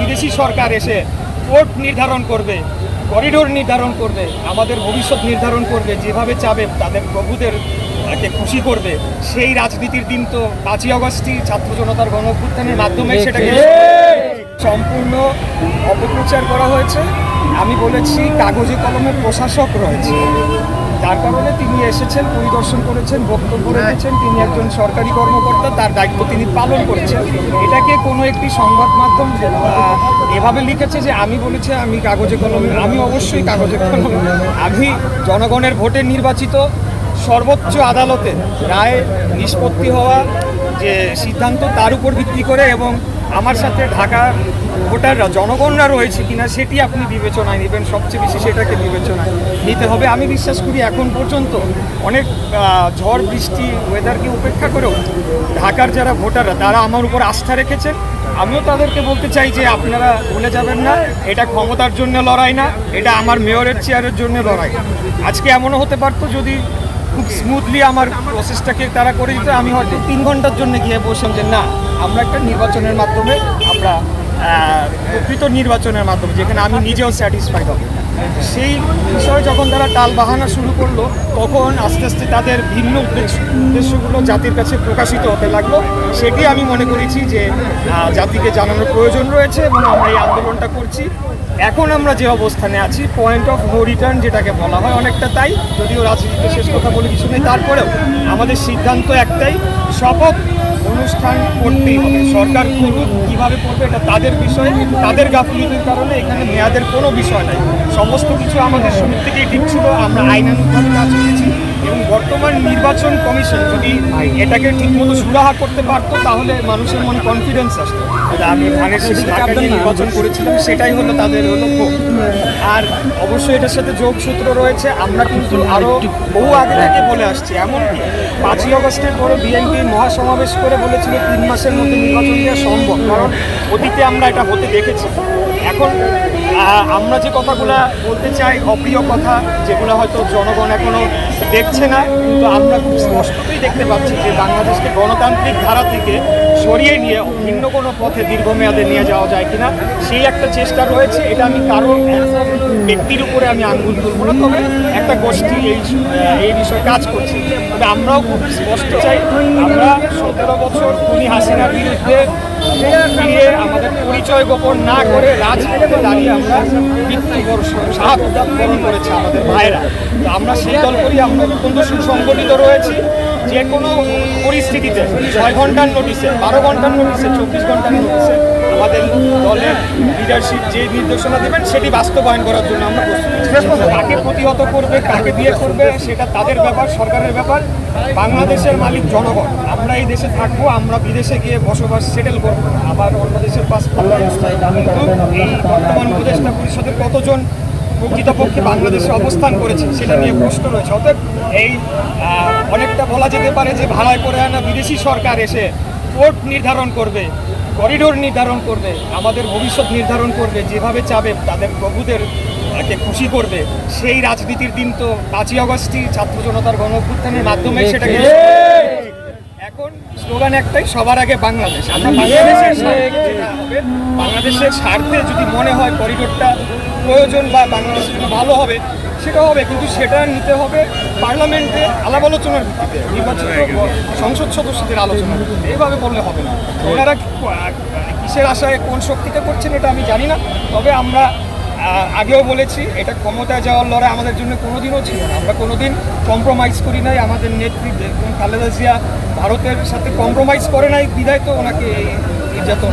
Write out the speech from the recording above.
বিদেশি সরকার এসে কোর্ট নির্ধারণ করবে করিডোর নির্ধারণ করবে আমাদের ভবিষ্যৎ নির্ধারণ করবে যেভাবে চাবে তাদের প্রভুদের কে খুশি করবে। সেই রাজনীতির দিন তো পাঁচই অগস্টই ছাত্র জনতার গণ মাধ্যমে সেটাকে সম্পূর্ণ অপপ্রচার করা হয়েছে। আমি বলেছি কাগজে কলমে প্রশাসক রয়েছে। যার কারণে তিনি এসেছেন পরিদর্শন করেছেন বক্তব্য রেখেছেন। তিনি একজন সরকারি কর্মকর্তা তার দায়িত্ব তিনি পালন করেছেন। এটাকে কোনো একটি সংবাদ মাধ্যম এভাবে লিখেছে যে আমি বলেছি আমি কাগজে কলমে আমি অবশ্যই কাগজে কলমে। আমি জনগণের ভোটে নির্বাচিত সর্বোচ্চ আদালতে রায় নিষ্পত্তি হওয়া যে সিদ্ধান্ত তার উপর ভিত্তি করে এবং আমার সাথে ঢাকার ভোটাররা, জনগণরা রয়েছে কিনা সেটি আপনি বিবেচনায় নেবেন। সবচেয়ে বেশি সেটাকে বিবেচনায় নিতে হবে। আমি বিশ্বাস করি এখন পর্যন্ত অনেক ঝড়, বৃষ্টি ওয়েদারকে উপেক্ষা করেও ঢাকার যারা ভোটাররা, তারা আমার উপর আস্থা রেখেছে। আমিও তাদেরকে বলতে চাই যে আপনারা ভুলে যাবেন না, এটা ক্ষমতার জন্য লড়াই না, এটা আমার মেয়রের চেয়ারের জন্য লড়াই। আজকে এমনও হতে পারতো যদি খুব স্মুথলি আমার প্রসেসটাকে তারা করে দিতে। আমি হয়তো তিন ঘণ্টার জন্য গিয়ে বসলাম যে, না, আমরা একটা নির্বাচনের মাধ্যমে আমরা প্রকৃত নির্বাচনের মাধ্যমে, যেখানে আমি নিজেও স্যাটিসফাইড হব। সেই বিষয়ে যখন তারা টাল বাহানা শুরু করল, তখন আস্তে আস্তে তাদের ভিন্ন উদ্দেশ্য, উদ্দেশ্যগুলো জাতির কাছে প্রকাশিত হতে লাগল। সেটি আমি মনে করেছি যে জাতিকে জানানোর প্রয়োজন রয়েছে এবং আমরা এই আন্দোলনটা করছি। এখন আমরা যে অবস্থানে আছি পয়েন্ট অফ নো রিটার্ন যেটাকে বলা হয়, অনেকটা তাই। যদিও রাজনীতিতে শেষ কথা বলে কিছু নেই, তারপরেও আমাদের সিদ্ধান্ত একটাই, শপথ অনুষ্ঠান করতেই হবে। সরকার করুক, কীভাবে করবে এটা তাদের বিষয়, তাদের গাফিলতির কারণে এখানে মেয়াদের কোনো বিষয় নাই। সমস্ত কিছু আমাদের শুরু থেকেই ঠিক ছিল, আমরা আইনানুভাবে কাজ করেছি এবং বর্তমান নির্বাচন কমিশন যদি এটাকে ঠিকমতো সুরাহা করতে পারতো তাহলে মানুষের মনে কনফিডেন্স আসতো। আমি ধানের শেষে ঢাকা নির্বাচন করেছিলাম সেটাই হলো তাদের হলো ক্ষোভ। আর অবশ্যই এটার সাথে যোগসূত্র রয়েছে আমরা কিন্তু আরও বহু আগে থেকে বলে আসছি এমনকি পাঁচই অগস্টের পরে বিএনপি মহাসমাবেশ করে বলেছিল তিন মাসের মধ্যে নির্বাচন দেওয়া সম্ভব কারণ অতীতে আমরা এটা হতে দেখেছি। এখন আমরা যে কথাগুলো বলতে চাই অপ্রিয় কথা যেগুলো হয়তো জনগণ এখনও দেখছে না, কিন্তু আমরা খুব স্পষ্টতই দেখতে পাচ্ছি যে বাংলাদেশকে গণতান্ত্রিক ধারা থেকে সরিয়ে নিয়ে ভিন্ন কোনো পথে দীর্ঘমেয়াদে নিয়ে যাওয়া যায় কিনা, সেই একটা চেষ্টা রয়েছে, এটা আমি কারও ব্যক্তির উপরে আমি আঙ্গুল তুলব না। তবে একটা গোষ্ঠী এই এই বিষয়ে কাজ করছে। তবে আমরাও খুব স্পষ্ট চাই, আমরা সতেরো বছর খুনি হাসিনার বিরুদ্ধে আমাদের পরিচয় গোপন না করে রাজপথে দাঁড়িয়ে আমরা শাহাদত বরণ করেছে আমাদের ভাইরা তো আমরা সেই দল করি আমরা অত্যন্ত সুসংগঠিত রয়েছি যে কোনো পরিস্থিতিতে ছয় ঘণ্টার নোটিশে বারো ঘণ্টার নোটিশে চব্বিশ ঘণ্টার নোটিশে আমাদের দলের লিডারশিপ যে নির্দেশনা দেবেন সেটি বাস্তবায়ন করার জন্য আমরা। কাকে প্রতিহত করবে কাকে দিয়ে করবে সেটা তাদের ব্যাপার সরকারের ব্যাপার বাংলাদেশের মালিক জনগণ আমরা এই দেশে থাকব আমরা বিদেশে গিয়ে বসবাস সেটেল করব আবার অন্য দেশের পাসপোর্ট কিন্তু এই বর্তমান উপদেষ্টা পরিষদের কতজন প্রকৃতপক্ষে বাংলাদেশে অবস্থান করেছে, সেটা নিয়ে প্রশ্ন রয়েছে। অতএব এই অনেকটা বলা যেতে পারে যে ভাড়ায় করে আনা বিদেশি সরকার এসে কোর্ট নির্ধারণ করবে, করিডোর নির্ধারণ করবে, আমাদের ভবিষ্যৎ নির্ধারণ করবে, যেভাবে চাবে তাদের প্রভুদের কে খুশি করবে, সেই রাজনীতির দিন তো পাঁচই অগস্টই ছাত্র জনতার গণ মাধ্যমে সেটাকে এখন স্লোগান একটাই, সবার আগে বাংলাদেশ। আমরা বাংলাদেশের বাংলাদেশের স্বার্থে যদি মনে হয় করিডোরটা প্রয়োজন বা বাংলাদেশের জন্য ভালো হবে, সেটা হবে, কিন্তু সেটা নিতে হবে পার্লামেন্টে আলাপ আলোচনার ভিত্তিতে, নির্বাচিত সংসদ সদস্যদের ভিত্তিতে। এইভাবে বললে হবে না। ওনারা কিসের আশায় কোন শক্তিতে করছেন এটা আমি জানি না। তবে আমরা আগেও বলেছি, এটা ক্ষমতায় যাওয়ার লড়াই আমাদের জন্য কোনোদিনও ছিল না। আমরা কোনোদিন কম্প্রোমাইজ করি নাই, আমাদের এবং খালেদা জিয়া ভারতের সাথে কম্প্রোমাইজ করে নাই, বিদায় তো ওনাকে নির্যাতন